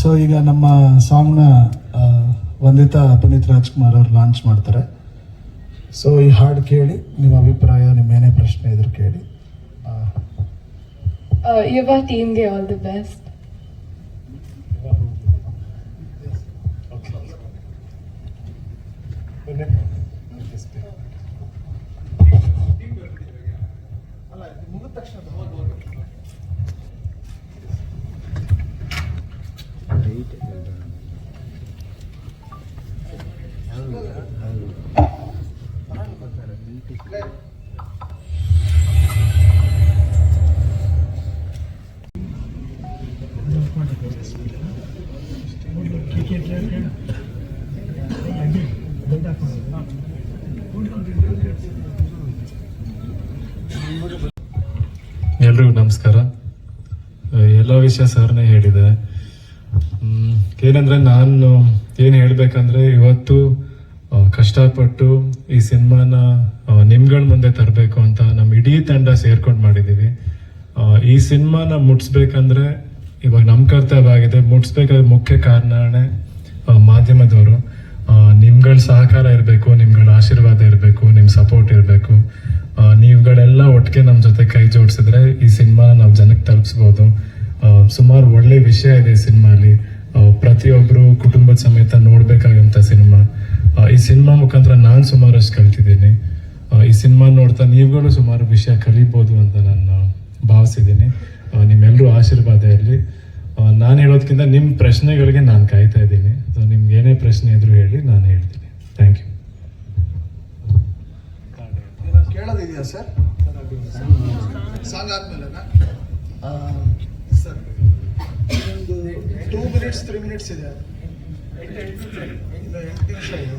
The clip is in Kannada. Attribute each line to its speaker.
Speaker 1: ಸೊ ಈಗ ನಮ್ಮ ಸಾಂಗ್ನ ವಂದಿತಾ ಪುನೀತ್ ರಾಜ್ಕುಮಾರ್ ಅವ್ರು ಲಾಂಚ್ ಮಾಡ್ತಾರೆ. ಸೊ ಈ ಹಾಡು ಕೇಳಿ, ನಿಮ್ಮ ಅಭಿಪ್ರಾಯ, ನಿಮ್ಮ ಏನೇ ಪ್ರಶ್ನೆ ಇದ್ರು ಕೇಳಿ.
Speaker 2: ಯುವ ಟೀಮ್ಗೆ ಆಲ್ ದಿ ಬೆಸ್ಟ್
Speaker 3: ಎಲ್ರಿಗೂ ನಮಸ್ಕಾರ. ಎಲ್ಲ ವಿಷಯ ಸರ್ನೇ ಹೇಳಿದೆ. ಹ್ಮ್, ಏನಂದ್ರೆ ನಾನು ಏನು ಹೇಳಬೇಕಂದ್ರೆ ಇವತ್ತು ಕಷ್ಟಪಟ್ಟು ಈ ಸಿನಿಮಾನ ನಿಮ್ಗಳ ಮುಂದೆ ತರಬೇಕು ಅಂತ ನಮ್ಮ ಇಡೀ ತಂಡ ಸೇರ್ಕೊಂಡು ಮಾಡಿದ್ದೀವಿ ಈ ಸಿನಿಮಾನ ಮುಟ್ಸ್ಬೇಕಂದ್ರೆ ಇವಾಗ ನಮ್ಮ ಕರ್ತವ್ಯ ಆಗಿದೆ ಮುಟ್ಸ್ಬೇಕಾದ್ರೆ ಮುಖ್ಯ ಕಾರಣನೇ ಮಾಧ್ಯಮದವರು. ನಿಮ್ಗಳ ಸಹಕಾರ ಇರಬೇಕು, ನಿಮ್ಗಳ ಆಶೀರ್ವಾದ ಇರಬೇಕು ನಿಮ್ಮ ಸಪೋರ್ಟ್ ಇರಬೇಕು. ನೀವುಗಳೆಲ್ಲ ಒಟ್ಟಿಗೆ ನಮ್ಮ ಜೊತೆ ಕೈ ಜೋಡಿಸಿದ್ರೆ ಈ ಸಿನಿಮಾನ ನಾವು ಜನಕ್ಕೆ ತಲುಪಿಸ್ಬೋದು. ಸುಮಾರು ಒಳ್ಳೆ ವಿಷಯ ಇದೆ ಈ ಸಿನಿಮಾಲಿ ಪ್ರತಿಯೊಬ್ಬರು ಕುಟುಂಬದ ಸಮೇತ ನೋಡ್ಬೇಕಾಗಂತ ಸಿನಿಮಾ. ಈ ಸಿನಿಮಾ ಮುಖಾಂತರ ನಾನು ಸುಮಾರಷ್ಟು ಕಲ್ತಿದ್ದೀನಿ. ಈ ಸಿನಿಮಾ ನೋಡ್ತಾ ನೀವುಗಳು ಸುಮಾರು ವಿಷಯ ಕಲಿಬೋದು ಅಂತ ನಾನು ಭಾವಿಸಿದ್ದೀನಿ. ನಿಮ್ಮೆಲ್ಲರೂ ಆಶೀರ್ವಾದ ಇರಲಿ ನಾನು ಹೇಳೋದಕ್ಕಿಂತ ನಿಮ್ಮ ಪ್ರಶ್ನೆಗಳಿಗೆ ನಾನು ಕಾಯ್ತಾ ಇದ್ದೀನಿ. ಸೊ ನಿಮ್ಗೆ ಏನೇ ಪ್ರಶ್ನೆ ಇದ್ರು ಹೇಳಿ, ನಾನು ಹೇಳ್ತೀನಿ. ಥ್ಯಾಂಕ್ ಯು
Speaker 1: ಕೇಳೋದಿದೆಯಾ ಸರ್? ಸಾಂಗ್ ಆದ್ಮೇಲೆನಾ? ಟೂ ಮಿನಿಟ್ಸ್ ತ್ರೀ ಮಿನಿಟ್ಸ್ ಇದೆ ಇಲ್ಲ ಎಂಟು ನಿಮಿಷ ಇದೆ